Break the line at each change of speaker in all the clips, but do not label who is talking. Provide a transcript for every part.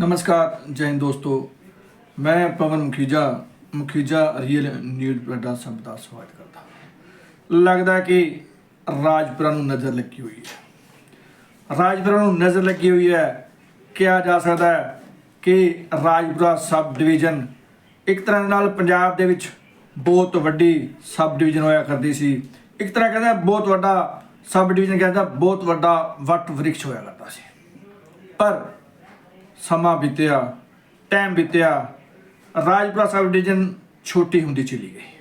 ਨਮਸਕਾਰ, ਜੈ ਹਿੰਦ ਦੋਸਤੋ। ਮੈਂ ਪਵਨ ਮੁਖੀਜਾ ਮੁਖੀਜਾ ਰੀਅਲ ਨਿਊਜ਼ ਤੁਹਾਡਾ ਸਭ ਦਾ ਸਵਾਗਤ ਕਰਦਾ ਲੱਗਦਾ ਕਿ ਰਾਜਪੁਰਾ ਨੂੰ ਨਜ਼ਰ ਲੱਗੀ ਹੋਈ ਹੈ। ਰਾਜਪੁਰਾ ਨੂੰ ਨਜ਼ਰ ਲੱਗੀ ਹੋਈ ਹੈ। ਕਿਹਾ ਜਾ ਸਕਦਾ ਹੈ ਕਿ ਰਾਜਪੁਰਾ ਸਬ ਡਿਵੀਜ਼ਨ ਇੱਕ ਤਰ੍ਹਾਂ ਨਾਲ ਪੰਜਾਬ ਦੇ ਵਿੱਚ ਬਹੁਤ ਵੱਡੀ ਸਬ ਡਿਵੀਜ਼ਨ ਹੋਇਆ ਕਰਦੀ ਸੀ। ਇੱਕ ਤਰ੍ਹਾਂ ਕਹਿੰਦਾ ਬਹੁਤ ਵੱਡਾ ਸਬ ਡਿਵੀਜ਼ਨ ਕਹਿੰਦਾ ਬਹੁਤ ਵੱਡਾ ਵਟ ਵ੍ਰਿਕਸ਼ ਹੋਇਆ ਕਰਦਾ ਸੀ। ਪਰ ਸਮਾਂ ਬੀਤਿਆ ਟਾਈਮ ਬੀਤਿਆ, ਰਾਜਪੁਰਾ ਸਬ ਡਿਵੀਜ਼ਨ ਛੋਟੀ ਹੁੰਦੀ ਚਲੀ ਗਈ।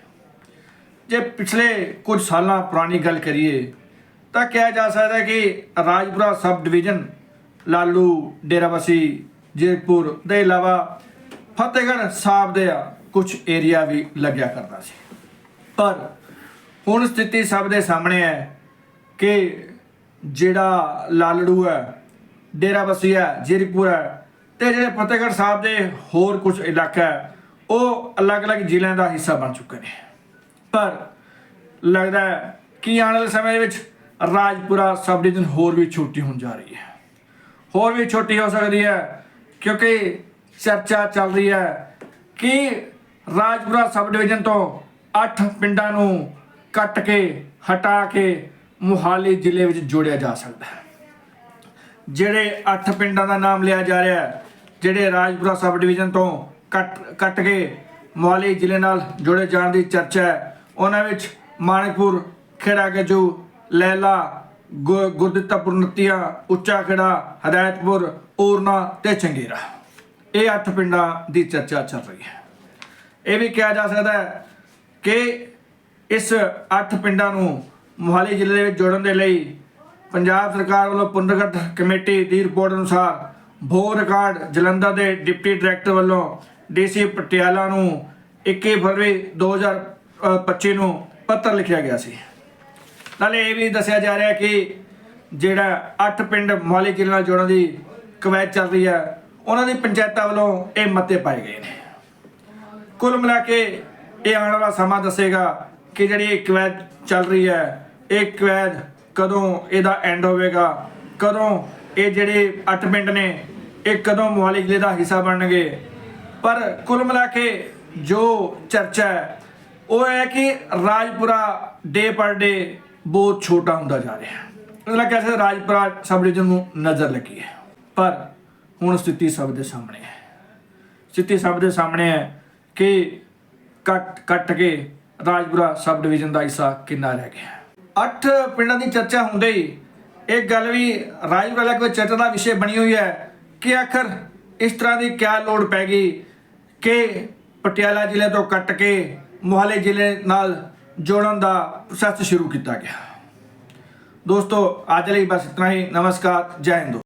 ਜੇ ਪਿਛਲੇ ਕੁਝ ਸਾਲਾਂ ਪੁਰਾਣੀ ਗੱਲ ਕਰੀਏ, ਤਾਂ ਕਿਹਾ ਜਾ ਸਕਦਾ ਹੈ ਕਿ ਰਾਜਪੁਰਾ ਸਬ ਡਿਵੀਜ਼ਨ ਲਾਲੂ, ਡੇਰਾਬੱਸੀ ਜੀਰਕਪੁਰ ਦੇ ਇਲਾਵਾ ਫਤਿਹਗੜ੍ਹ ਸਾਹਿਬ ਦੇ ਕੁਝ ਏਰੀਆ ਵੀ ਲੱਗਿਆ ਕਰਦਾ ਸੀ। ਪਰ ਹੁਣ ਸਥਿਤੀ ਸਭ ਦੇ ਸਾਹਮਣੇ ਹੈ ਕਿ ਜਿਹੜਾ ਲਾਲੜੂ ਹੈ, ਡੇਰਾਬੱਸੀ ਹੈ ਜ਼ੀਰਪੁਰ ਹੈ ਤੇ ਜਿਹੜੇ ਫਤਿਹਗੜ੍ਹ ਸਾਹਿਬ ਦੇ ਹੋਰ ਕੁਝ ਇਲਾਕਾ ਉਹ ਅਲੱਗ-ਅਲੱਗ ਜ਼ਿਲ੍ਹਿਆਂ ਦਾ ਹਿੱਸਾ ਬਣ ਚੁੱਕੇ ਨੇ। ਪਰ ਲੱਗਦਾ ਹੈ ਕਿ ਆਉਣ ਵਾਲੇ ਸਮੇਂ ਦੇ ਵਿੱਚ ਰਾਜਪੁਰਾ ਸਬ ਡਿਵੀਜ਼ਨ ਹੋਰ ਵੀ ਛੋਟੀ ਹੋਣ ਜਾ ਰਹੀ ਹੈ। ਹੋਰ ਵੀ ਛੋਟੀ ਹੋ ਸਕਦੀ ਹੈ, ਕਿਉਂਕਿ ਚਰਚਾ ਚੱਲ ਰਹੀ ਹੈ ਕਿ ਰਾਜਪੁਰਾ ਸਬ ਡਿਵੀਜ਼ਨ ਤੋਂ 8 ਪਿੰਡਾਂ ਨੂੰ ਕੱਟ ਕੇ, ਹਟਾ ਕੇ ਮੁਹਾਲੀ ਜ਼ਿਲ੍ਹੇ ਵਿੱਚ ਜੋੜਿਆ ਜਾ ਸਕਦਾ ਹੈ। ਜਿਹੜੇ 8 ਪਿੰਡਾਂ ਦਾ ਨਾਮ ਲਿਆ ਜਾ ਰਿਹਾ ਹੈ, ਜਿਹੜੇ ਰਾਜਪੁਰਾ ਸਬ ਡਿਵੀਜ਼ਨ ਤੋਂ ਕੱਟ ਕੱਟ ਕੇ ਮੋਹਾਲੀ ਜ਼ਿਲ੍ਹੇ ਨਾਲ ਜੁੜੇ ਜਾਣ ਦੀ ਚਰਚਾ ਹੈ, ਉਹਨਾਂ ਵਿੱਚ ਮਾਣਕਪੁਰ, ਖੇੜਾ ਗਜੂ ਲੈਲਾ ਗੁ- ਗੁਰਦਿੱਤਾਪੁਰ, ਨਤੀਆ, ਉੱਚਾ ਖੇੜਾ, ਹਦਾਇਤਪੁਰ, ਊਰਨਾ ਤੇ ਚੰਗੇਰਾ। ਇਹ 8 ਪਿੰਡਾਂ ਦੀ ਚਰਚਾ ਚੱਲ ਰਹੀ ਹੈ। ਇਹ ਵੀ ਕਿਹਾ ਜਾ ਸਕਦਾ ਹੈ ਕਿ ਇਸ 8 ਪਿੰਡਾਂ ਨੂੰ ਮੋਹਾਲੀ ਜ਼ਿਲ੍ਹੇ ਵਿੱਚ ਜੋੜਨ ਦੇ ਲਈ ਪੰਜਾਬ ਸਰਕਾਰ ਵੱਲੋਂ ਪੁਨਰਗਠ ਕਮੇਟੀ ਦੀ ਰਿਪੋਰਟ ਅਨੁਸਾਰ ਭੂ ਰਿਕਾਰਡ ਜਲੰਧਰ ਦੇ ਡਿਪਟੀ ਡਾਇਰੈਕਟਰ ਵੱਲੋਂ ਡੀਸੀ ਪਟਿਆਲਾ ਨੂੰ 21 ਫਰਵਰੀ 2025 ਨੂੰ ਪੱਤਰ ਲਿਖਿਆ ਗਿਆ ਸੀ। ਨਾਲੇ ਇਹ ਵੀ ਦੱਸਿਆ ਜਾ ਰਿਹਾ ਕਿ ਜਿਹੜਾ 8 ਪਿੰਡ ਮੋਹਾਲੀ ਜ਼ਿਲ੍ਹੇ ਨਾਲ ਜੋੜਨ ਦੀ ਕਵਾਇਦ ਚੱਲ ਰਹੀ ਹੈ, ਉਹਨਾਂ ਦੀ ਪੰਚਾਇਤਾਂ ਵੱਲੋਂ ਇਹ ਮਤੇ ਪਾਏ ਗਏ ਨੇ। ਕੁੱਲ ਮਿਲਾ ਕੇ ਇਹ ਆਉਣ ਵਾਲਾ ਸਮਾਂ ਦੱਸੇਗਾ ਕਿ ਜਿਹੜੀ ਇਹ ਕਵੈਦ ਚੱਲ ਰਹੀ ਹੈ, ਇਹ ਕਵੈਦ ਕਦੋਂ ਇਹਦਾ ਐਂਡ ਹੋਵੇਗਾ, ਕਦੋਂ ਇਹ ਜਿਹੜੇ 8 ਪਿੰਡ ਨੇ, ਇਹ ਕਦੋਂ ਮੋਹਾਲੀ ਜ਼ਿਲ੍ਹੇ ਦਾ ਹਿੱਸਾ ਬਣਨਗੇ। ਪਰ ਕੁੱਲ ਮਿਲਾ ਕੇ ਜੋ ਚਰਚਾ ਹੈ, ਉਹ ਹੈ ਕਿ ਰਾਜਪੁਰਾ ਡੇ ਪਰ ਡੇ ਬਹੁਤ ਛੋਟਾ ਹੁੰਦਾ ਜਾ ਰਿਹਾ ਹੈ। ਮਤਲਬ ਕਹਿੰਦੇ ਰਾਜਪੁਰਾ ਸਬ ਡਿਵੀਜ਼ਨ ਨੂੰ ਨਜ਼ਰ ਲੱਗੀ ਹੈ, ਪਰ ਹੁਣ ਸਥਿਤੀ ਸਭ ਦੇ ਸਾਹਮਣੇ ਹੈ। ਸਥਿਤੀ ਸਭ ਦੇ ਸਾਹਮਣੇ ਹੈ ਕਿ ਕੱਟ ਕੱਟ ਕੇ ਰਾਜਪੁਰਾ ਸਬ ਡਿਵੀਜ਼ਨ ਦਾ ਹਿੱਸਾ ਕਿੰਨਾ ਰਹਿ ਗਿਆ ਅੱਠ ਪਿੰਡਾਂ ਦੀ ਚਰਚਾ ਹੁੰਦੇ ਹੀ ਇਹ ਗੱਲ ਵੀ ਰਾਜਪੁਰਾ ਇਲਾਕੇ ਵਿੱਚ ਚਰਚਾ ਦਾ ਵਿਸ਼ੇ ਬਣੀ ਹੋਈ ਹੈ ਕਿ ਆਖਰ ਇਸ ਤਰ੍ਹਾਂ ਦੀ ਕਿਆ ਲੋੜ ਪੈ ਗਈ ਕਿ ਪਟਿਆਲਾ ਜ਼ਿਲ੍ਹੇ ਤੋਂ ਕੱਟ ਕੇ ਮੋਹਾਲੀ ਜ਼ਿਲ੍ਹੇ ਨਾਲ ਜੋੜਨ ਦਾ ਪ੍ਰੋਸੈਸ ਸ਼ੁਰੂ ਕੀਤਾ ਗਿਆ। ਦੋਸਤੋ, ਅੱਜ ਲਈ ਬਸ ਇਤਨਾ ਹੀ। ਨਮਸਕਾਰ। ਜੈ ਹਿੰਦ।